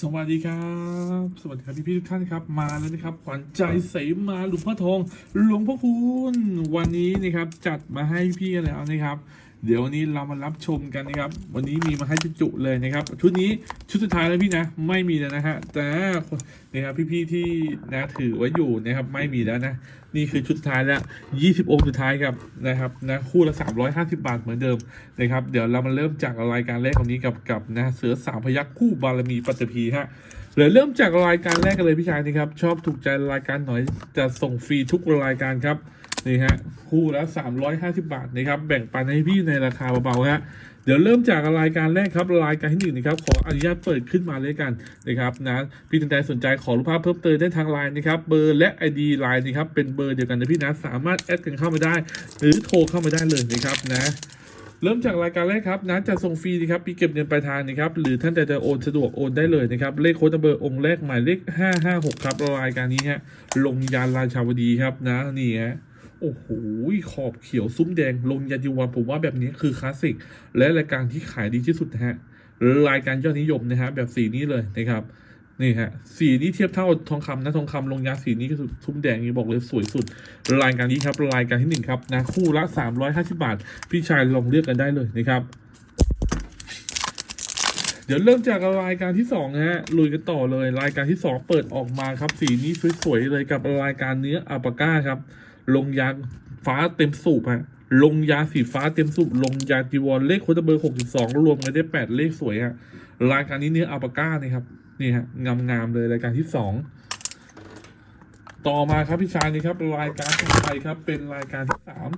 สวัสดีครับ สวัสดีครับพี่พี่ๆทุกท่านครับ มาแล้วนะครับ ขวัญใจเสมาหลวงพ่อทอง หลวงพ่อคุณ วันนี้นะครับจัดมาให้พี่กันแล้วนะครับ เดี๋ยววันนี้เรามารับชมกันนะครับ วันนี้มีมาให้จุๆเลยนะครับ ชุดนี้ชุดสุดท้ายแล้วพี่นะ ไม่มีแล้วนะฮะแต่นะครับพี่ๆที่นะถือไว้อยู่นะครับไม่มีแล้วนะ นี่คือชุดสุดท้ายแล้ว 20 องค์สุดท้ายครับนะครับนะคู่ละ 350 บาทเหมือนเดิมนะครับเดี๋ยวเรามาเริ่มจากรายการแรกของนี้กับกับนะเสือสามพยักคู่บารมีปัตตภีฮะเดี๋ยวเริ่มจากรายการแรกกันเลยพี่ชายนี่ครับชอบถูกใจรายการหน่อยจะส่งฟรีทุกรายการครับ นี่ฮะคู่ละ350 บาทนะครับแบ่งปันให้พี่ในราคาเบาๆฮะเดี๋ยวเริ่มจากรายการแรกครับรายการที่หนึ่งนะครับขออนุญาตเปิดขึ้นมาเลยกันนะครับนะพี่ท่านใดสนใจขอรูปภาพเพิ่มเติมได้ทางไลน์นะครับเบอร์และ ID ไลน์นะครับเป็นเบอร์เดียวกันนะพี่นะสามารถแอดกันเข้ามาได้ หรือโทรเข้ามาได้เลยนะครับนะเริ่มจากรายการแรกครับนะจะส่งฟรีนะครับปีเก็บเงินปลายทางนะครับหรือท่านใดจะโอนสะดวกโอนได้เลยนะครับเลขโค้ดเบอร์องค์แรกหมายเลข556ครับรายการนี้ฮะลงยานราชาวดีครับนะนี่ฮะ โอ้โหขอบเขียวซุ้มแดงลงยาจิวันผมว่าแบบนี้คือคลาสสิก และรายการที่ขายดีที่สุดนะฮะรายการยอดนิยมนะฮะแบบสีนี้เลยนะครับนี่ฮะสีนี้เทียบเท่าทองคำนะทองคำลงยาสีนี้ก็คือซุ้มแดงนี่บอกเลยสวยสุด รายการนี้ครับรายการที่หนึ่งครับนะคู่ละ350บาท พี่ชายลองเลือกกันได้เลยนะครับเดี๋ยวเริ่มจากรายการที่สองนะฮะลุยกันต่อเลย รายการที่สองเปิดออกมาครับ สีนี้สวยๆเลยกับรายการเนื้ออัปปาก้าครับ ลงยาฟ้าเต็มสูบฮะลงยาสีฟ้าเต็มสูบลงยาจีวรเลขโค้ดเบอร์62รวมกันได้8เลขสวยฮะรายการนี้เนื้ออัปปาก้านี่ครับนี่ฮะงามๆเลยรายการที่สองต่อมาครับพี่ชายนี่ครับ รายการต่อไปครับ เป็นรายการที่สาม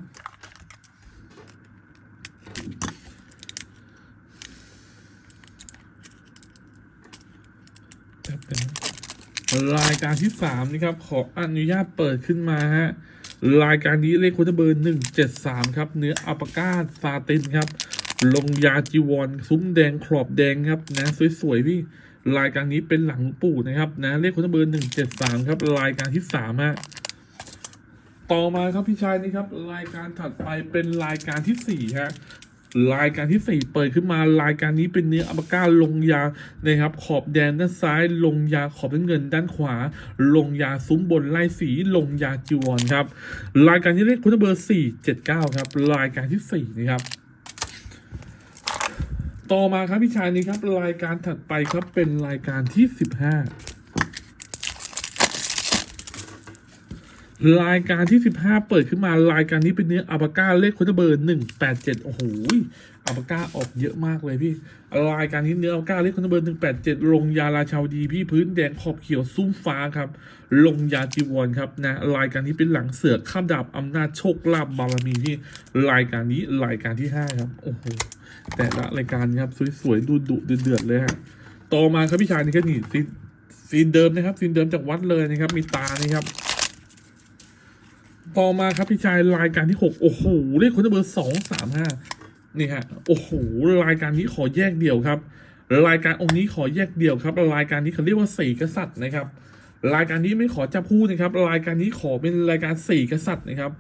รายการที่สามนี่ครับ ขออนุญาตเปิดขึ้นมาฮะ รายการนี้เลขค้ดเบอร์หนึ่งเจ็ดสามครับ เนื้ออัปปาก้าซาตินครับ ลงยาจีวรซุ้มแดงขอบแดงครับนะสวยๆพี่รายการนี้เป็นหลังปู่นะครับนะเลขโค้ดเบอร์หนึ่งเจ็ดสามครับ รายการที่สามฮะต่อมาครับพี่ชายนี่ครับ รายการถัดไปเป็นรายการที่สี่ฮะ รายการที่สี่เปิดขึ้นมารายการนี้เป็นเนื้ออัปก้าลงยานะครับขอบแดงด้านซ้าย ลงยาขอบน้นเงินด้านขวา ลงยาซุ้มบนลายสีลงยาจีวรครับรายการที่เลขคุณเบอร์สี่เจ็ดเก้าครับ รายการที่สี่นะครับต่อมาครับพี่ชายนี้ครับ รายการถัดไปครับเป็นรายการที่สิบห้า รายการที่ 15 เปิดขึ้นมารายการนี้เป็นเนื้ออัลปาก้าเลขค้ดเบอร์187 โอ้โหอัลปาก้าออกเยอะมากเลยพี่รายการนี้เนื้ออัลปาก้าเลขค้ดเบอร์187 ลงยาราชาวดีพี่พื้นแดงขอบเขียวซุ้มฟ้าครับ ลงยาจีวรครับนะรายการนี้เป็นหลังเสือข้ามดาบอำนาจโชคลาภบารมีพี่รายการนี้รายการที่ 5 ครับโอ้โหแต่ละรายการครับสวยๆดูดุเดือดๆเลยฮะต่อมาครับพี่ชายนี่ก็นี่ซีนซีนเดิมนะครับซีนเดิมจากวัดเลยนะครับมีตานี่ครับ ต่อมาครับพี่ชายรายการที่หกโอ้โหเลขคนเบอร์สองสามห้านี่ฮะโอ้โหรายการนี้ขอแยกเดี่ยวครับ รายการองค์นี้ขอแยกเดี่ยวครับ รายการนี้เขาเรียกว่าสี่กษัตริย์นะครับ รายการนี้ไม่ขอจับพูดนะครับ รายการนี้ขอเป็นรายการสี่กษัตริย์นะครับ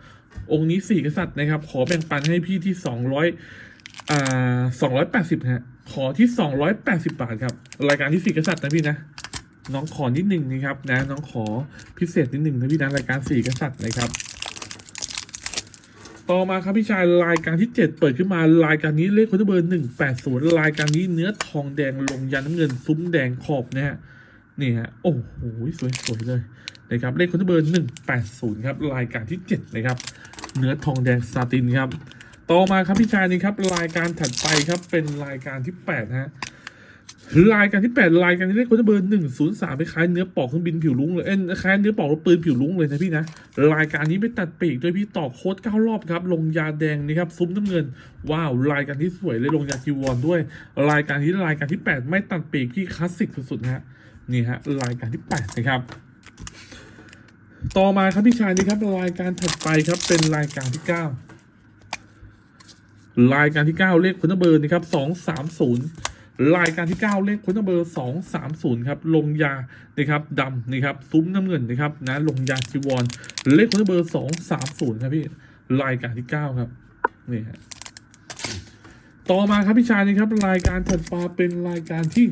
องค์นี้สี่กษัตริย์นะครับ ขอแบ่งปันให้พี่ที่สองร้อยอ่าสองร้อยแปดสิบฮะขอที่สองร้อยแปดสิบบาทครับ รายการที่สี่กษัตริย์นะพี่นะน้องขอนิดหนึ่งนะครับนะน้องขอพิเศษนิดหนึ่งนะพี่นะรายการสี่กษัตริย์นะครับ ต่อมาครับพี่ชายรายการที่ 7 เปิดขึ้นมารายการนี้เลขคนเบอร์หนึ่งแปดศูนย์รายการนี้เนื้อทองแดงลงยันน้ำเงินซุ้มแดงขอบนะฮะนี่ฮะโอ้โหสวยๆเลยนะครับเลขคนเบอร์หนึ่งแปดศูนย์ครับรายการที่ 7 นะครับ เนื้อทองแดงซาตินครับ ต่อมาครับพี่ชายนี่ครับรายการถัดไปครับเป็นรายการที่8ฮะ รายการที่8รายการที่เลขคนเบอร์หนึ่งศูนย์สามไปคล้ายเนื้อปอกเครื่องบินผิวลุ้งเลยเอ้ยคล้ายเนื้อปอกรถปืนผิวลุ้งเลยนะพี่นะรายการนี้ไปตัดปีกด้วยพี่ต่อโค้ดเก้ารอบครับลงยาแดงนี่ครับซุ้มน้ำเงิน ว้าวรายการที่สวยเลยลงยาจีวรด้วย รายการที่รายการที่8ไม่ตัดปีกที่คลาสสิกสุดๆนะฮะนี่ฮะรายการที่8นะครับต่อมาครับพี่ชายนี่ครับรายการถัดไปครับเป็นรายการที่9รายการที่9เลขคุณเบอร์นี่ครับ230 รายการที่ 9 เลขคุณเบอร์ 230 ครับ ลงยานะครับดำนะครับซุ้มน้ำเงินนะครับนะลงยาจีวร เลขคุณเบอร์ 230 ครับพี่รายการที่ 9 ครับนี่ฮะต่อมาครับพี่ชายนี่ครับ รายการถัดมาเป็นรายการที่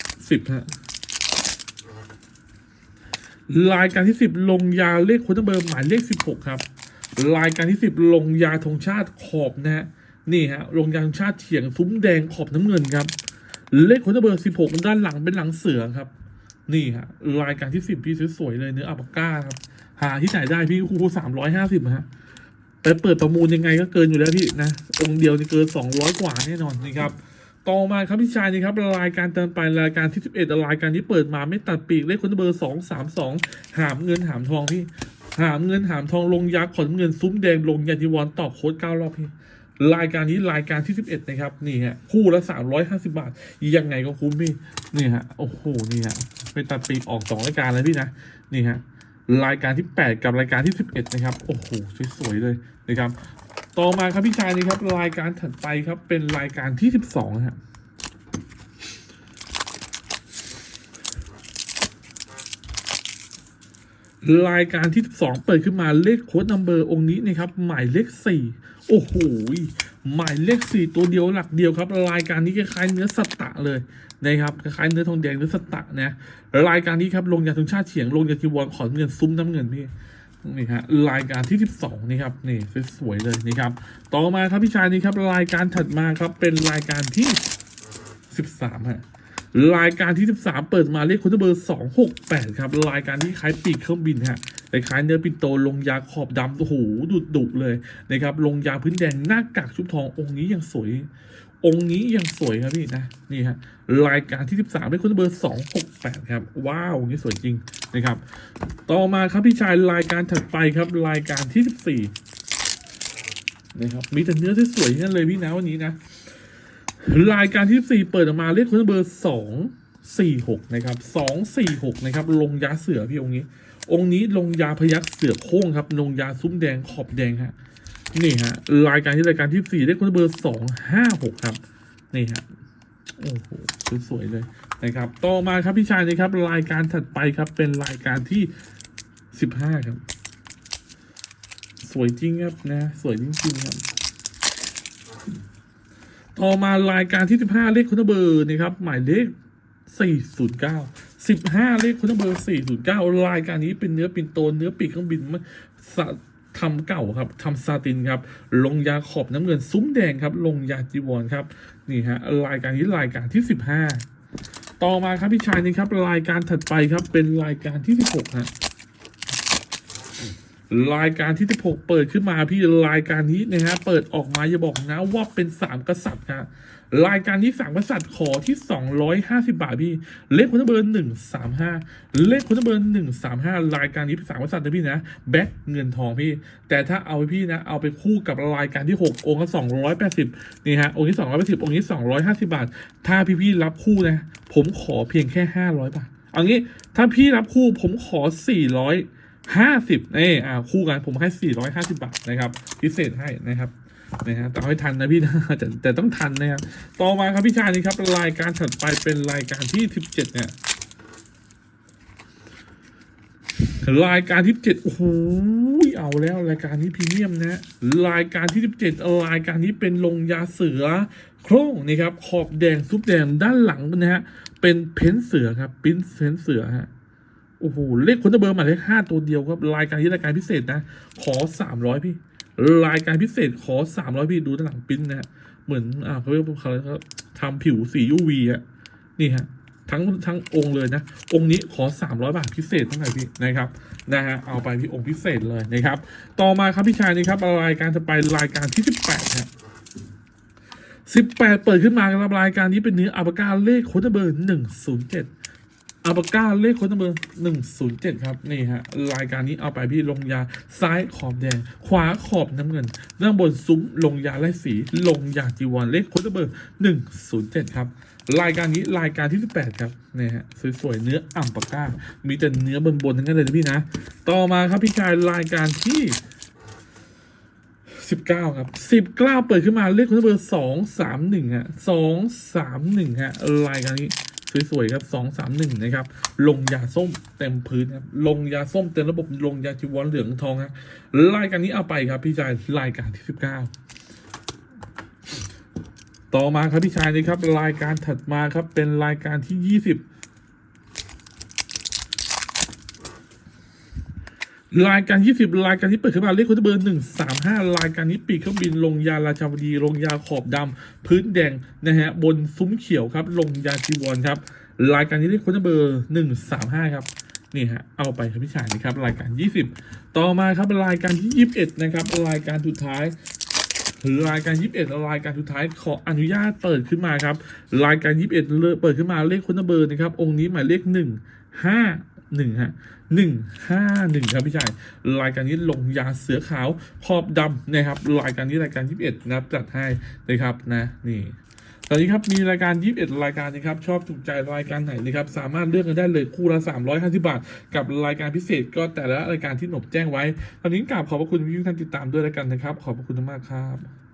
10ฮะรายการที่สิบลงยาเลขค้ดเบอร์หมายเลขสิบหกครับรายการที่สิบลงยาธงชาติขอบนะฮะนี่ฮะลงยาธงชาติเฉียงซุ้มแดงขอบน้ำเงินครับ เลขโค้ดเบอร์สิบหกด้านหลังเป็นหลังเสือครับ นี่ฮะรายการที่สิบพี่สวยๆเลยเนื้ออัปปาก้าครับ หาที่ไหนได้พี่คูสามร้อยห้าสิบฮะไปเปิดประมูลยังไงก็เกินอยู่แล้วพี่นะองค์เดียวนี่เกินสองร้อยกว่าแน่นอนนี่ครับต่อมาครับพี่ชายนี่ครับรายการเติมไปรายการที่สิบเอ็ดรายการที่เปิดมาไม่ตัดปีกเลขคนเบอร์สองสามสองหามเงินหามทองพี่ หามเงินหามทองลงยักษ์ขนเงินซุ้มแดงลงยาจิวรตอบโค้ดเก้ารอบพี่ รายการนี้รายการที่สิบเอ็ดนะครับ นี่ฮะคู่ละสามร้อยห้าสิบาท ยังไงก็คุ้มพี่ นี่ฮะ โอ้โห นี่ฮะไปตัดปีกออกสองรายการเลยพี่นะ นี่ฮะ รายการที่แปดกับรายการที่สิบเอ็ดนะครับ โอ้โห สวยๆเลยนะครับ ต่อมาครับพี่ชายนี่ครับ รายการถัดไปครับ เป็นรายการที่สิบสองฮะรายการที่ 12 เปิดขึ้นมาเลขโค้ดนัมเบอร์องค์นี้นะครับ หมายเลข 4 โอ้โหหมายเลข4ตัวเดียวหลักเดียวครับรายการนี้คล้ายๆเนื้อสตะเลยนะครับคล้ายๆเนื้อทองแดงเนื้อสตะนะรายการนี้ครับลงยาทุงชาติเฉียงลงยาจีวรขอนเงินซุ้มน้ำเงินพี่นี่ฮะรายการที่ 12นี่ครับนี่สวยเลยนะครับต่อมาครับพี่ชายนี่ครับรายการถัดมาครับเป็นรายการที่ 13ฮะ รายการที่ 13 เปิดมาเลขโค้ดเบอร์ 268 ครับ รายการที่คล้ายปีกเครื่องบินฮะคล้ายเนื้อปินโตลงยาขอบดำโอ้โหดุดุเลยนะครับลงยาพื้นแดงหน้ากากชุบทององค์นี้ยังสวย องค์นี้ยังสวยครับพี่นะนี่ฮะรายการที่ 13เลขโค้ดเบอร์ 268 ครับ ว้าวงี้สวยจริงนะครับ ต่อมาครับพี่ชายรายการถัดไปครับรายการที่ 14นะครับมีแต่เนื้อที่สวยๆทั้งนั้นเลยพี่นะวันนี้นะ รายการที่สี่เปิดออกมาเลขคนเบอร์สองสี่หกนะครับสองสี่หกนะครับ ลงยาเสือพี่องค์นี้ องค์นี้ลงยาพยักเสือโค้งครับ ลงยาซุ้มแดงขอบแดงฮะนี่ฮะรายการที่รายการที่สี่เลขคนเบอร์สองห้าหกครับนี่ฮะโอ้โหสวยๆเลยนะครับ ต่อมาครับพี่ชายนะครับ รายการถัดไปครับ เป็นรายการที่สิบห้าครับ สวยจริงครับนะ สวยจริงๆครับ ต่อมารายการที่ 15 เลขคุณเบอร์นะครับ หมายเลข 409 15 เลขคุณเบอร์ 409 รายการนี้เป็นเนื้อปินโตเนื้อปีกเครื่องบินมาทำเก่าครับทำซาตินครับ ลงยาขอบน้ำเงินซุ้มแดงครับ ลงยาจีวรครับ นี่ฮะรายการนี้รายการที่ 15 ต่อมาครับพี่ชายนี่ครับ รายการถัดไปครับเป็นรายการที่ 16ฮะ รายการที่ที่6เปิดขึ้นมาพี่รายการนี้นะฮะเปิดออกมาอย่าบอกนะว่าเป็น3กษัตริย์ครับรายการที่3กษัตริย์ขอที่250บาทพี่เลขคุณเบอร์135เลขคุณเบอร์135รายการนี้เป็นสามกษัตริย์นะพี่นะแบ็คเงินทองพี่ แต่ถ้าเอาไปพี่นะเอาไปคู่กับรายการที่6องค์ละ280นี่ฮะองค์ที่280อยแปดสิบองค์นี้250บาท ถ้าพี่ๆรับคู่นะ ผมขอเพียงแค่500บาทเอางี้ถ้าพี่รับคู่ผมขอ400 ห้าสิบนี่อ่าคู่กันผมให้สี่ร้อยห้าสิบาทนะครับ พิเศษให้นะครับนะฮะแต่เอาให้ทันนะพี่นะแต่แต่ต้องทันนะครับต่อมาครับพี่ชายนี่ครับรายการถัดไปเป็นรายการที่สิบเจ็ดเนี่ยรายการที่เจ็ดโอ้โหเอาแล้วรายการนี้พรีเมียมนะรายการที่สิบเจ็ดรายการนี้เป็นลงยาเสือโครงนะครับขอบแดงซุปแดงด้านหลังนะฮะเป็นเพ้นเสือครับปิ้นเพ้นเสือฮะ โอ้โหเลขคนเบอร์หมาเลขห้าตัวเดียวครับรายการนี้รายการพิเศษนะ ขอสามร้อยพี่ รายการพิเศษขอสามร้อยพี่ดูด้านหลังปิ้นนะเหมือนอ่าเขาเรียกว่าเขาทำผิวสียูวีอะนี่ฮะทั้งทั้งองค์เลยนะ องค์นี้ขอสามร้อยบาทพิเศษเท่าไหร่พี่นะครับนะฮะเอาไปพี่องค์พิเศษเลยนะครับ ต่อมาครับพี่ชายนี่ครับรายการจะไปรายการที่สิบแปดฮะสิบแปดเปิดขึ้นมาครับรายการนี้เป็นเนื้ออัปก้าเลขโคดเบอร์หนึ่งศูนย์เจ็ด อัลปาก้าเลขค้นตัวเบอร์หนึ่งศูนย์เจ็ดครับ นี่ฮะ รายการนี้เอาไปพี่ลงยาซ้ายขอบแดง ขวาขอบน้ำเงินเนื้อนบนซุ้มลงยาไล่สีลงยาจีวรเลขค้นตัวเบอร์หนึ่งศูนย์เจ็ดครับรายการนี้รายการที่สิบแปดครับนี่ฮะสวยๆเนื้ออัมปาก้า มีแต่เนื้อบนบนทั้งนั้นเลยพี่นะ ต่อมาครับพี่กายรายการที่สิบเก้าครับสิบเก้าเปิดขึ้นมาเลขค้นตัวเบอร์สองสามหนึ่งฮะสองสามหนึ่งฮะรายการนี้ สวยๆครับสองสามหนึ่งนะครับ ลงยาส้มเต็มพื้นครับ ลงยาส้มเต็มระบบลงยาจีวรเหลืองทองครับรายการนี้เอาไปครับพี่ชายรายการที่สิบเก้าต่อมาครับพี่ชายนะครับรายการถัดมาครับเป็นรายการที่ยี่สิบ รายการ20รายการที่เปิดขึ้นมาเลขคุณเบอร์135รายการนี้ปีกเครื่องบินลงยาราชาวดีลงยาขอบดำพื้นแดงนะฮะบนซุ้มเขียวครับ ลงยาจีวรครับรายการนี้เลขคุณเบอร์135ครับนี่ฮะเอาไปครับพี่ชายนะครับรายการ20ต่อมาครับรายการที่21นะครับรายการสุดท้ายรายการ 21รายการสุดท้ายขออนุญาตเปิดขึ้นมาครับ รายการ 21เลยเปิดขึ้นมาเลขคุณเบอร์นะครับ องค์นี้หมายเลข 1 5 1ฮะ151ครับพี่ชายรายการนี้ลงยาเสือขาวขอบดำนะครับรายการนี้รายการ21นะครับจัดให้นะครับนะนี่ตอนนี้ครับมีรายการ 21 รายการนะครับชอบถูกใจรายการไหนนะครับสามารถเลือกกันได้เลยคู่ละ 350 บาท กับรายการพิเศษก็แต่ละรายการที่หนบแจ้งไว้ ตอนนี้กราบขอบพระคุณที่ทุกท่านติดตามด้วยแล้วกันนะครับ ขอบพระคุณมากครับ